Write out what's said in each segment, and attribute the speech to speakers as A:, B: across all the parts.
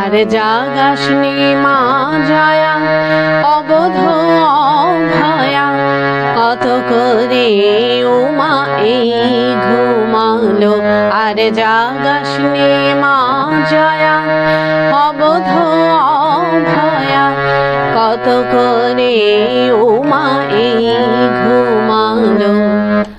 A: আর জাগাসনি মা জয়া অবধ ভয়া কত করে উমা এই ঘুমালো আর জাগাসনি মা জয়া অবধ ভয়া কত করে উমা এই ঘুমালো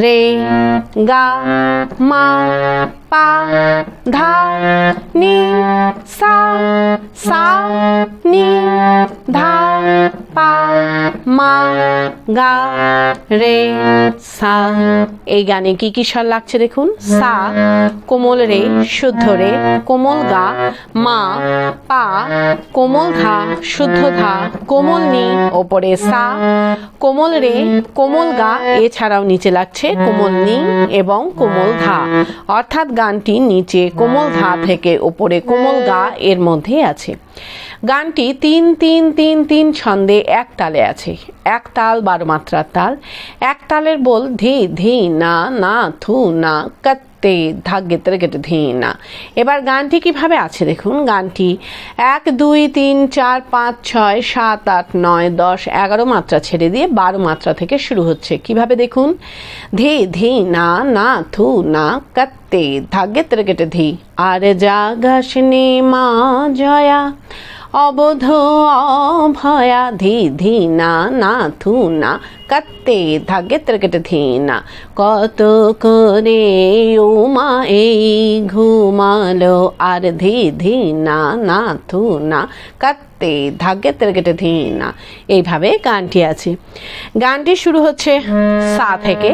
A: रे गा मा पा धा नी सा सा नी धा পা মা গা রে সা এই গানে কি কি স্বর লাগছে দেখুন সা কোমল রে শুদ্ধ রে কোমল গা মা পা কোমল ধা শুদ্ধ ধা কোমল নি ওপরে সা কোমল রে কোমল গা এছাড়াও নিচে লাগছে কোমল নি এবং কোমল ধা অর্থাৎ গানটি নিচে কোমল ধা থেকে ওপরে কোমল গা এর মধ্যে আছে গানটি তিন তিন তিন তিন ছন্দে এক তালে আছে এক তাল বারো মাত্রার তাল এক তালের বল ধি ধি না না থু না কত তে ধাক গেতরে কেটে ধেই না এবার গানটি কিভাবে আছে দেখুন গানটি এক দুই তিন চার পাঁচ ছয় সাত আট নয় দশ এগারো মাত্রা ছেড়ে দিয়ে বারো মাত্রা থেকে শুরু হচ্ছে কিভাবে দেখুন ধে ধে না না থু না কত্তে ধাক গেতরে কেটে ধে আর যা ঘাসনে মা জয়া অবধ অভয়া ধি ধি না না কাতে ধাগে ধি না কত করে উমা এই ঘুমালো আর ধি ধি না না কাত্তে ধাগেতে ধাগেতের কেটে ধীন এইভাবে গানটি আছে গানটি শুরু হচ্ছে সা থেকে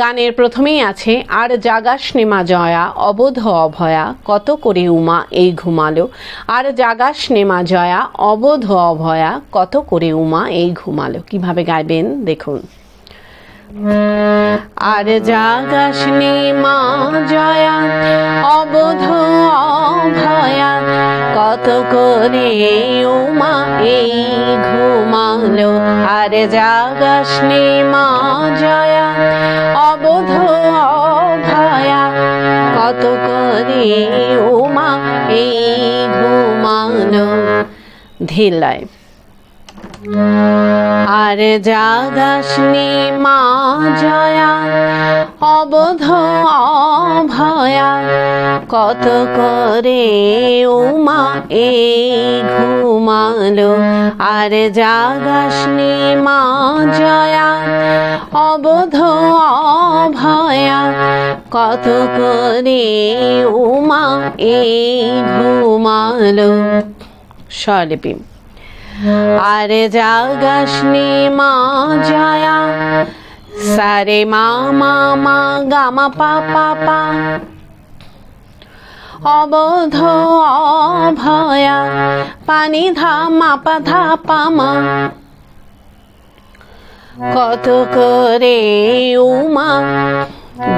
A: গানের প্রথমেই আছে আর জাগাস নেমা জয়া অবোধ অভয়া কত করে উমা এই ঘুমালো আর জাগাস নেমা জয়া অবোধ অভয়া কত করে উমা এই ঘুমালো কিভাবে গাইবেন দেখুন আর জাগাস নেমা জয়া অবধ অভয়া কত করে উমা এই ঘুমালো আর জাগাসনি মা জয়া অবধ অভয়া কত করে উমা এই ঘুমালো ধীলায় আর জাগাসনি মা জয়া অবধ অভয়া কত করে উমা এ ঘুমালো আর জাগাসনি মা জয়া অবধ অভয়া কত করে উমা এ ঘুমালো স্বলিপি আরে জাগাসনি মা জয়া সারে মা মা মা গা মা পা পা পা অবধ অভয়া পানি ধা পা ধা পামা কত করে উমা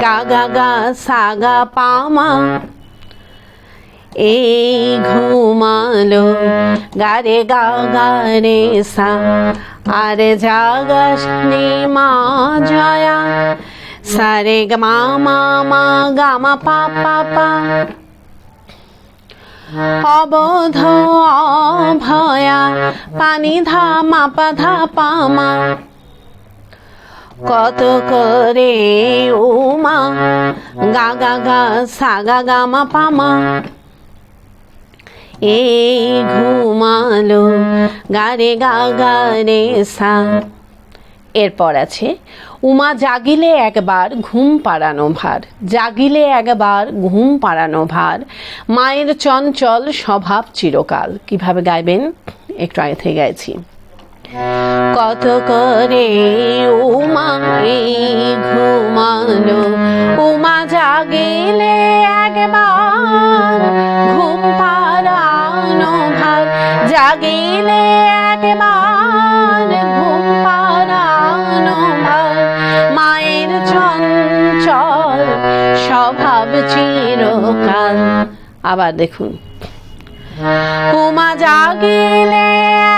A: গা গা গা সা পা পামা এই ঘুমালো গারে গা গারে সা আর নি মা জয়া সারে মা মা মা গা মা পা পা পা অবধ অভয়া পানি ধামা পাধা পামা কত করে উমা গা গা গা সা গা গা মা পামা এই ঘুমালো গারে গা গারে সা এরপর আছে উমা জাগিলে একবার ঘুম পাড়ানো ভার জাগিলে একবার ঘুম পাড়ানো ভার মায়ের চঞ্চল স্বভাব চিরকাল কিভাবে গাইবেন একটু আগে থেকে গাইছি কত করে উমা ঘুমানো জাগিলে ঘুম মায়ের চঞ্চল স্বভাব চিরকাল আবার দেখুন উমা জাগিলে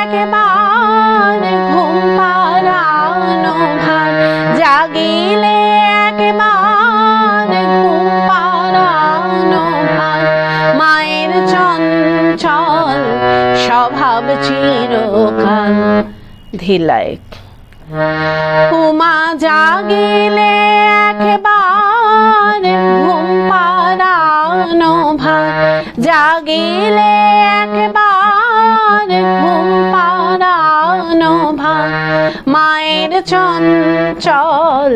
A: একবার ঘুম পাড়ানো জাগিলে একবার ঘুম মায়ের চঞ্চল স্বভাব চিরকাল ধিলায় উমা জাগিলে একবার ঘুম পাড়ানো ভাত জাগিলে একবার ঘুম পাড়ানো ভাত মায়ের চঞ্চল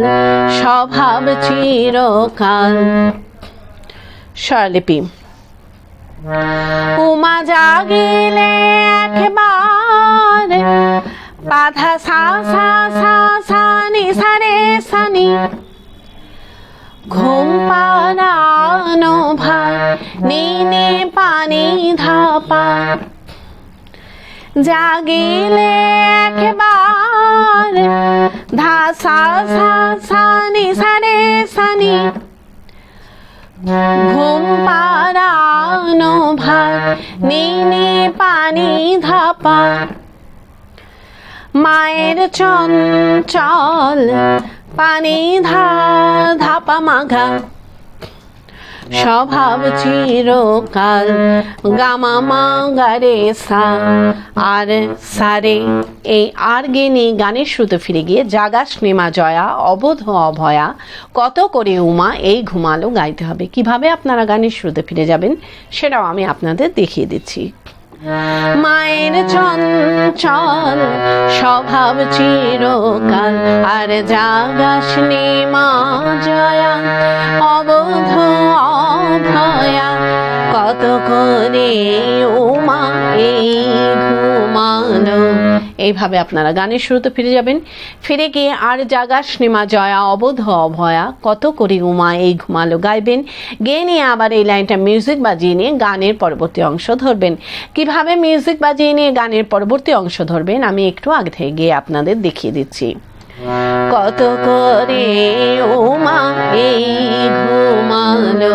A: স্বভাব চিরকাল স্বরলিপি উমা জাগিলে একবার বাধা সা সা সা সা নি সা রে সা নি ঘুম পানো ভাই নিনে পানি ধাপা জাগিলে একবার ধা সা সা সা নি সা রে সা নি ঘুম পানা ঘন ভাত নিনে পানি ধাপা মায়ের চঞ্চল পানি ধা ধাপা মাঘা স্বভাব চিরকাল মা গারে সা আর সারে এই আর গেনে গানের শ্রুত ফিরে গিয়ে জাগা স্নেমা জয়া অবোধ অভয়া কত করে উমা এই ঘুমালো গাইতে হবে কিভাবে আপনারা গানের শ্রুতে ফিরে যাবেন সেটাও আমি আপনাদের দেখিয়ে দিচ্ছি মায়ের চঞ্চল স্বভাব চিরকাল আর জাগাসনি মা জয়া অবধ অভয়া কত করে মা এই ঘুমানো এইভাবে আপনারা গানের শুরুতে ফিরে যাবেন ফিরে গিয়ে আর জাগা সিনেমা জয়া অবধ অভয়া কত করি উমা এই ঘুমালো গাইবেন গেয়ে নিয়ে আবার এই লাইনটা মিউজিক বাজিয়ে নিয়ে গানের পরবর্তী অংশ ধরবেন কিভাবে মিউজিক বাজিয়ে নিয়ে গানের পরবর্তী অংশ ধরবেন আমি একটু আগে গিয়ে আপনাদের দেখিয়ে দিচ্ছি কত করে উমা এই ঘুমালো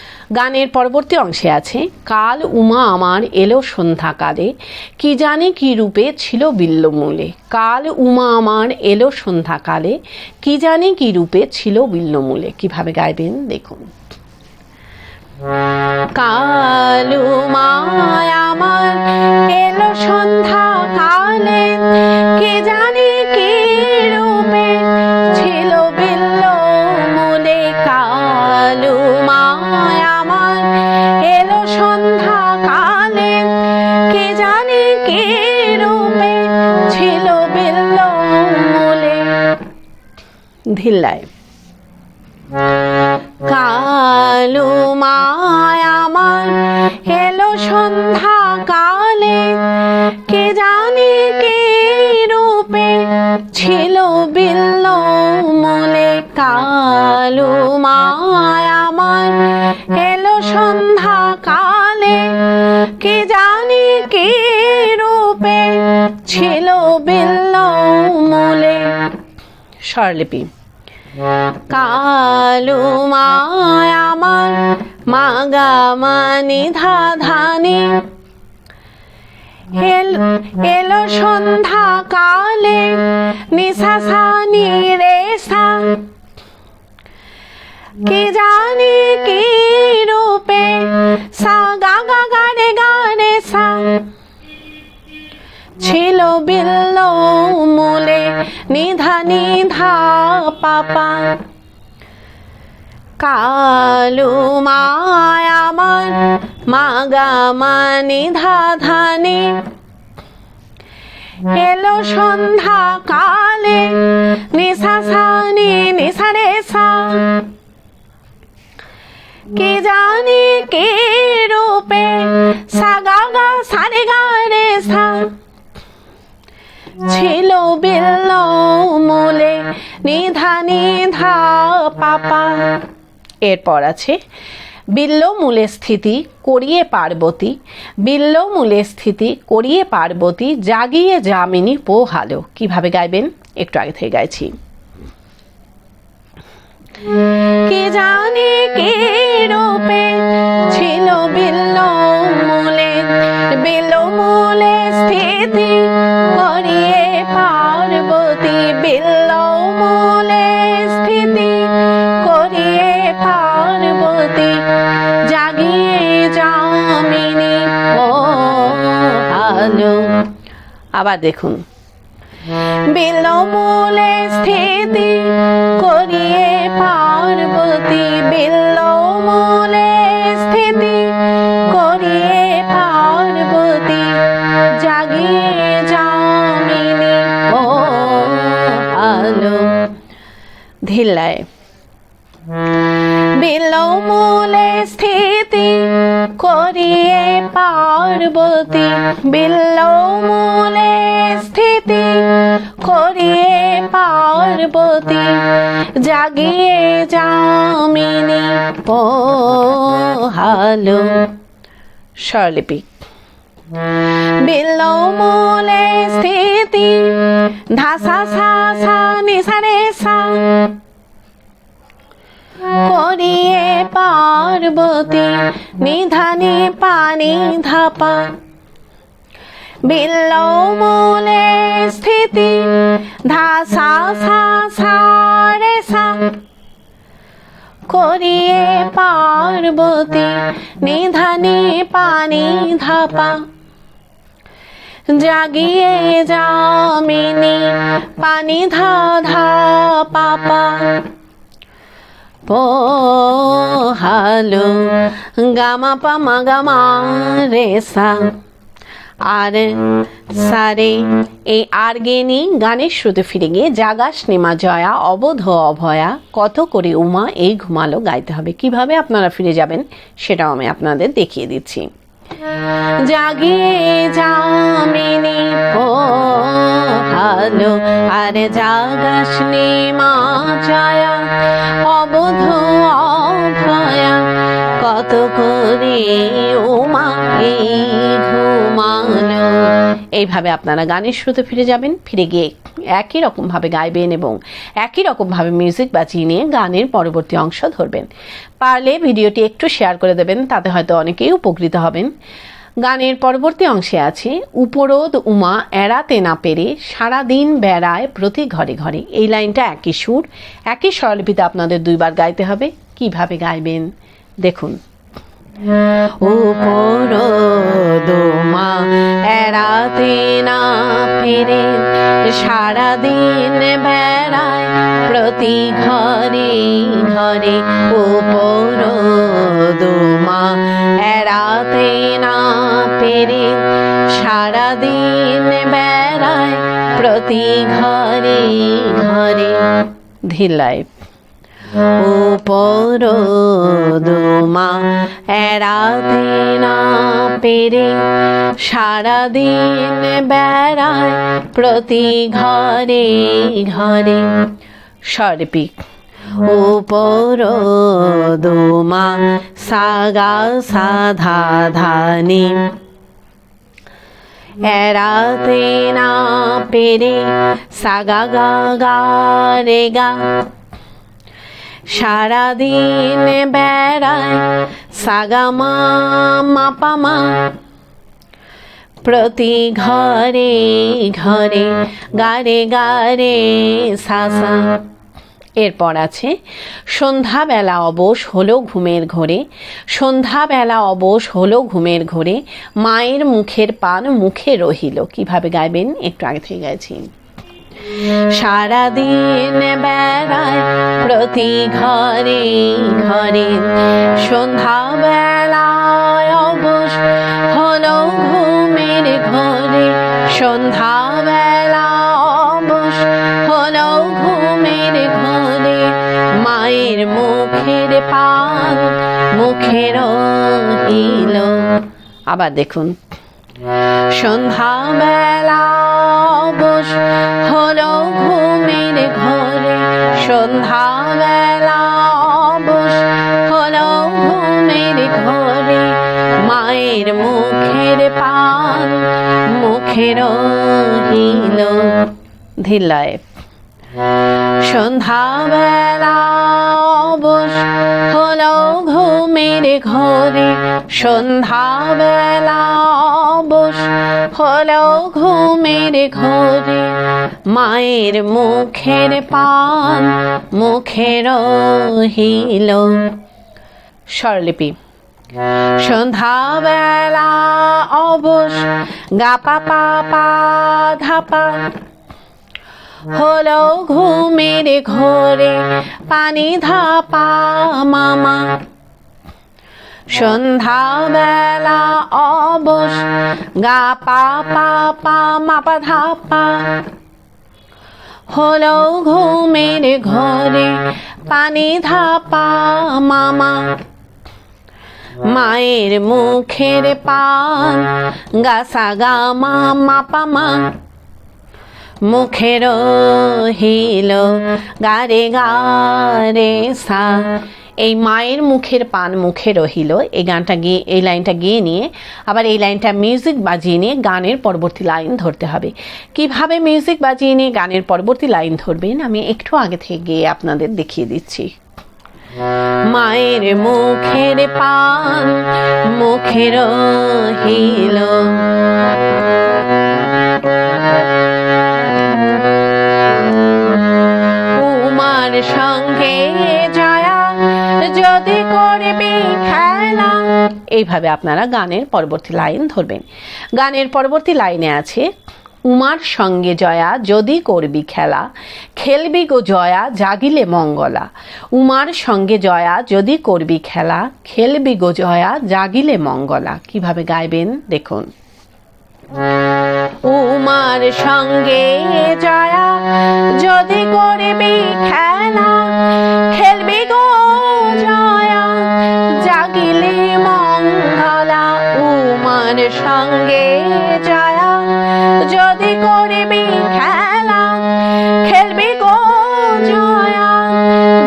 A: গানের পরবর্তী অংশে আছে কাল উমা আমার এলো কালে কি জানে কি রূপে ছিল বিল্লমূলে কাল উমা আমার এলো সন্ধ্যাকালে কি জানে কি রূপে ছিল বিল্লমূলে কিভাবে গাইবেন দেখুন কালু আমার এলো সন্ধ্যা কালে কে জানে ধিল্লায় কালু মায়ামান আমার এলো সন্ধ্যা কালে কে জানে কে রূপে ছিল বিল্ল মলে কালু মায়ামান আমার এলো সন্ধ্যা কালে কে জানে কে রূপে ছিল বিল্ল মলে স্বরলিপি কালু মায়ামান মাগামানি ধাধানি এলো সন্ধ্যা কালে নিশাসানি রেসা কি জানি কি রূপে সাগা নি পাপা কালু মায়ামান মাগামানি ধা ধানি এলো সন্ধ্যা কালে নিশা সানি নিশা রে সা কে জানে কে রূপে সাগা গা সারে গা রে সা ছিল বিল্ল মোলে নিধা নিধা পাপা এরপর আছে বিল্ল মূলে স্থিতি করিয়ে পার্বতী বিল্ল মূলে স্থিতি করিয়ে পার্বতী জাগিয়ে যামিনী পোহালো কিভাবে গাইবেন একটু আগে থেকে গাইছি কে জানে কে রূপে ছিল বিল্ল মূলে বিল্ল মূলে স্থিতি করিয়ে পার্বতী বিল্ল মূলে স্থিতি করিয়ে পার্বতী জাগিয়ে যামিনী ও আলো আবার দেখুন বিল্ল মূলে স্থিতি করিয়ে স্মৃতি বিল্লমূলে স্থিতি করিয়ে পার্বতী জাগিয়ে যামিনী পহালো স্বরলিপি বিল্লমূলে স্থিতি ধাসা সা সা নিসারে সা করিয়ে পার্বতী নিধানে পানি ধাপা বিল্লমূলে স্থিতি ধাসা সা সা সা করিয়ে পার্বতী নিধানে পানি ধাপা জাগিয়ে যামিনি পানি ধা ধা পাপা পোহালো গামা পামা গামা রেসা আর সারে এই আর গে নেই গানের শ্রুতে ফিরে গিয়ে জাগাস নেমা জয়া অবধ অভয়া কত করে উমা এই ঘুমালো গাইতে হবে কিভাবে আপনারা ফিরে যাবেন সেটাও আমি আপনাদের দেখিয়ে দিচ্ছি জাগে যামিনি ভালো আর জাগাস নেমা জয়া অবোধ কত করে এইভাবে আপনারা গানের শ্রুতে ফিরে যাবেন ফিরে গিয়ে একই রকমভাবে গাইবেন এবং একই রকমভাবে মিউজিক বাজিয়ে নিয়ে গানের পরবর্তী অংশ ধরবেন পারলে ভিডিওটি একটু শেয়ার করে দেবেন তাতে হয়তো অনেকেই উপকৃত হবেন গানের পরবর্তী অংশে আছে উপরোধ উমা এড়াতে না পেরে সারাদিন বেড়ায় প্রতি ঘরে ঘরে এই লাইনটা একই সুর একই স্বরলিপিতে আপনাদের দুইবার গাইতে হবে কিভাবে গাইবেন দেখুন উপর দোমা এড়াতে না ফিরে সারাদিন বেড়ায় প্রতি ঘরে ঘরে উপর দোমা এড়াতে না পেরে সারাদিন বেড়ায় প্রতি ঘরে ঘরে ধিলায় উপর এড়াতে পেরে সারাদিন বেড়ায় প্রতি ঘরে ঘরে সর্পিক উপর দোমা সাগা সাধা ধানি এড়াতে না পেরে সাগা গা গা রে গা সারাদিন বেড়ায় সাগামা মাপামা প্রতি ঘরে ঘরে গারে গারে সাসা এরপর আছে সন্ধ্যাবেলা অবশ হলো ঘুমের ঘরে সন্ধ্যাবেলা অবশ হলো ঘুমের ঘরে মায়ের মুখের পান মুখে রহিল কিভাবে গাইবেন একটু আগে থেকে গাইছি সারাদিন বেড়ায় প্রতি ঘরে ঘরে বেলায় অবশ হলো ঘুমের ঘরে বেলা অবশ হলো ঘুমের ঘরে মায়ের মুখের পান মুখের আবার দেখুন সন্ধ্যা বেলা অবশ হলো ঘুমের ঘরে সন্ধ্যাবেলা ঘরে মায়ের মুখের পান মুখের হিল ধিলায় সন্ধ্যাবেলা অবস হল ঘুমের ঘরে সন্ধ্যাবেলা অবশ হল ঘুমের ঘরে মায়ের মুখের পান মুখের হিল স্বরলিপি সন্ধ্যাবেলা অবশ গাপা পাপা ধাপা হলো ঘুমের ঘরে পানি ধাপা মামা সন্ধ্যাবেলা অবস গা পা পা পা মাপা ধাপা হলো ঘুমের ঘরে পানি ধাপা মামা মায়ের মুখের পান গাছা গা মা মাপা মা মুখে রহিল গারে গারে সা এই মায়ের মুখের পান মুখে রহিল এই গানটা গিয়ে এই লাইনটা গিয়ে নিয়ে আবার এই লাইনটা মিউজিক বাজিয়ে নিয়ে গানের পরবর্তী লাইন ধরতে হবে কিভাবে মিউজিক বাজিয়ে নিয়ে গানের পরবর্তী লাইন ধরবেন আমি একটু আগে থেকে গিয়ে আপনাদের দেখিয়ে দিচ্ছি মায়ের মুখের পান
B: মুখের রহিল
A: আমার সঙ্গে জয়া যদি করবি খেলা এইভাবে আপনারা গানের পরবর্তী লাইন ধরবেন গানের পরবর্তী লাইনে আছে উমার সঙ্গে জয়া যদি করবি খেলা খেলবি গো জয়া জাগিলে মঙ্গলা উমার সঙ্গে জয়া যদি করবি খেলা খেলবি গো জয়া জাগিলে মঙ্গলা কিভাবে গাইবেন দেখুন উমার সঙ্গে জয়া যদি করবি খেলা খেলবি গো জয়া জাগিলে মঙ্গলা উমার সঙ্গে জয়া যদি করবি খেলা খেলবি গো জয়া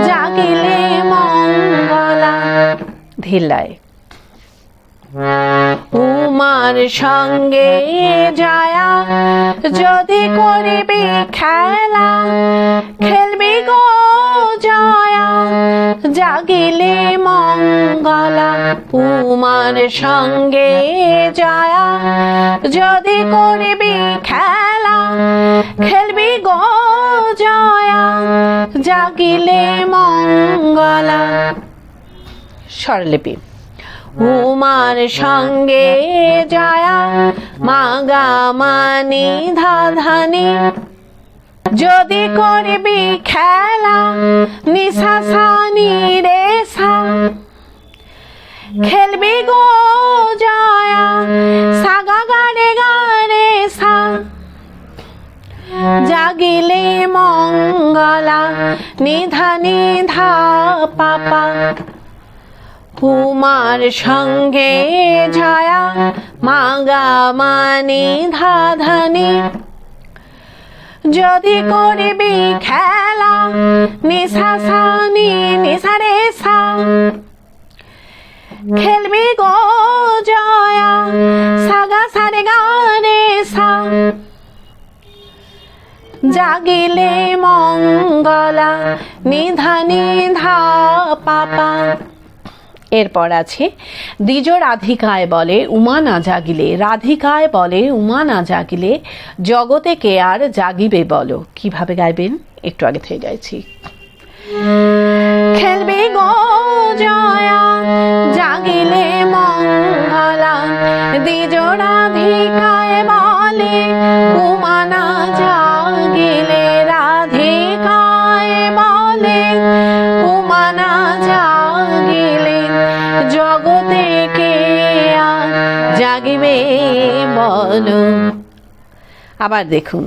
A: জাগিলে মঙ্গলা ধিলায় তোমার সঙ্গে যায়া যদি করিবি খেলা খেলবি গো জয়া জাগিলে মঙ্গলা তোমার সঙ্গে যায়া যদি করিবি খেলা খেলবি গো জয়া জাগিলে মঙ্গলা স্বরলিপি উমার সঙ্গে যায়া মাগা মানি ধাধানি যদি করবি খেলা নিশা সানি রে খেলবি গো জয়া সাগা গাড়ে গানে সা জাগিলে মঙ্গলা নিধা নিধা পাপা কুমার সঙ্গে ছায়া মাগা মানি ধাধানি যদি করবি খেলা নিশা সানি নিশা রে সা খেলবি গো জয়া সাগা সারে গানে সা জাগিলে মঙ্গলা নিধা নিধা পাপা এরপর আছে দ্বিজ রাধিকায় বলে উমা না জাগিলে রাধিকায় বলে উমা না জাগিলে জগতে কে আর জাগিবে বলো কিভাবে গাইবেন একটু আগে থেকে গাইছি খেলবে গো জয়া জাগিলে মঙ্গলা দ্বিজ রাধিকায় বলে উমা না জাগিলে
B: রাধিকা
A: বলো আবার দেখুন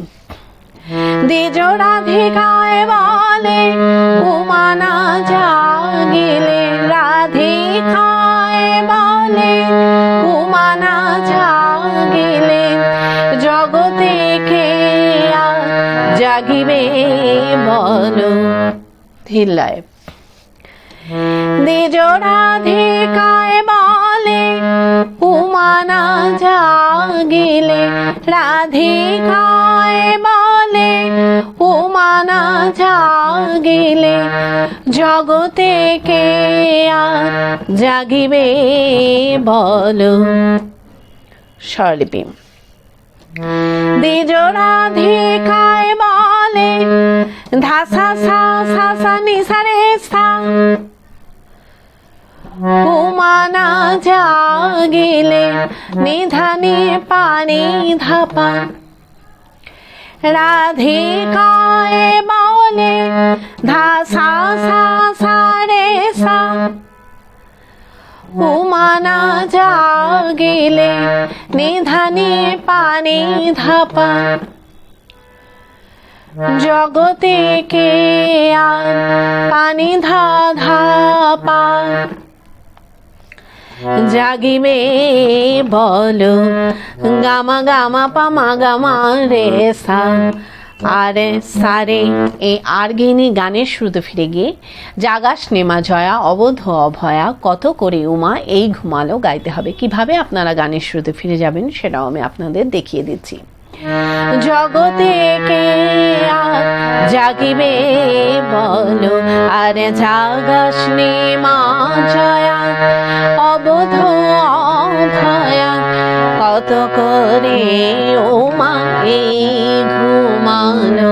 A: দ্বিজ রাধিকায় বলে ঘুমানা জাগিলে রাধিকায় বলে ঘুমানা জাগিলে জগতে খেয়া জাগিবে বলো ধিলায় দ্বিজ রাধিকা জাগিলে রাধিকায় বলে উমানা জাগিলে জগতে কে জাগিবে বল স্বরলিপি দ্বিজ রাধিকায় বলে ধাসা সা সা সা নিসারে সা পানা জাগিলে নিধানে পানি ধাপা রাধিকায় বলে ধাসা সা সা রে সা উমানা জাগিলে নিধানে পানি ধাপা জগতে কে পানি ধা ধা পা মে বলো গামা গামা পামা গামা রে সা আরে সারে এই আর্গিনী গানের শুরুতে ফিরে গিয়ে জাগাস নেমা জয়া অবধ অভয়া কত করে উমা এই ঘুমালো গাইতে হবে কিভাবে আপনারা গানের শুরুতে ফিরে যাবেন সেটাও আমি আপনাদের দেখিয়ে দিচ্ছি জগতে কে জাগিবে বলো আর জাগাসনি মা জয়া অবোধ অভয়া কত করে ও মা এই ঘুমানো